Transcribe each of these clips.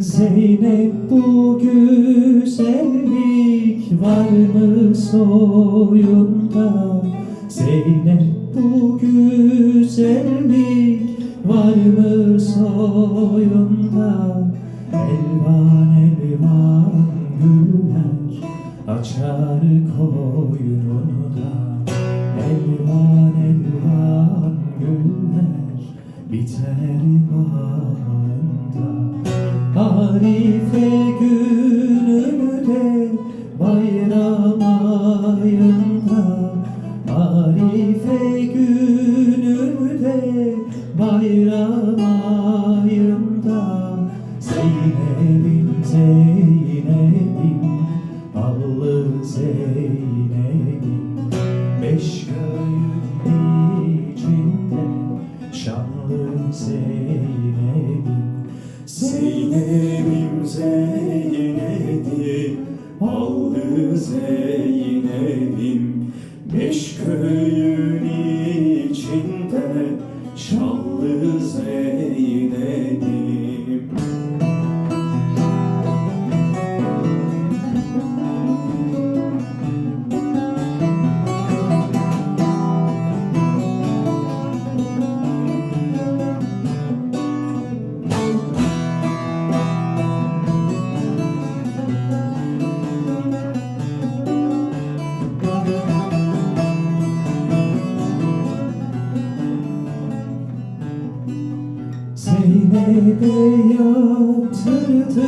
Zeynep bu güzellik var mı soyunda? Zeynep bu güzellik var mı soyunda? Elvan elvan güller açar koynunda Elvan elvan güller biter bağında Arife günü de bayram ayında. Arife günü de bayram ayında. Zeynep'im Zeynep'im Ballı Zeynep'im. Beş köyün içinde Şanlı Zeynep'im Zeynep'im Zeynep'im Allı Zeynep'im. Beş köyün içinde Şanlı Zeynep'im Zeynep'e yatırdım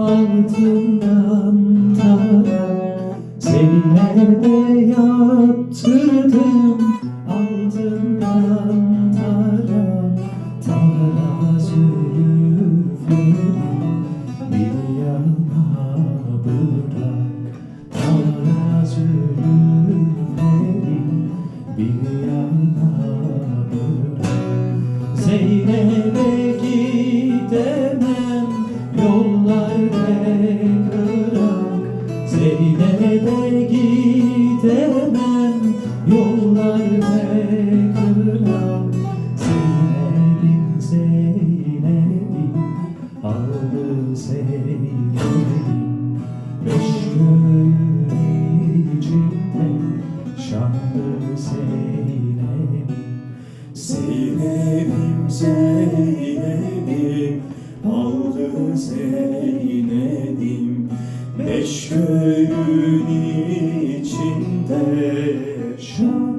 altından tarak Zeynep'e yatırdım altından tarak Tara zülfüleri bir yana bırak. Tara zülfüleri bir yana bırak. Zeynep'e Beş köyün içinde şanlı Zeynep'im Zeynep'im Zeynep'im Aldı Zeynep'im Beş köyün içinde Şan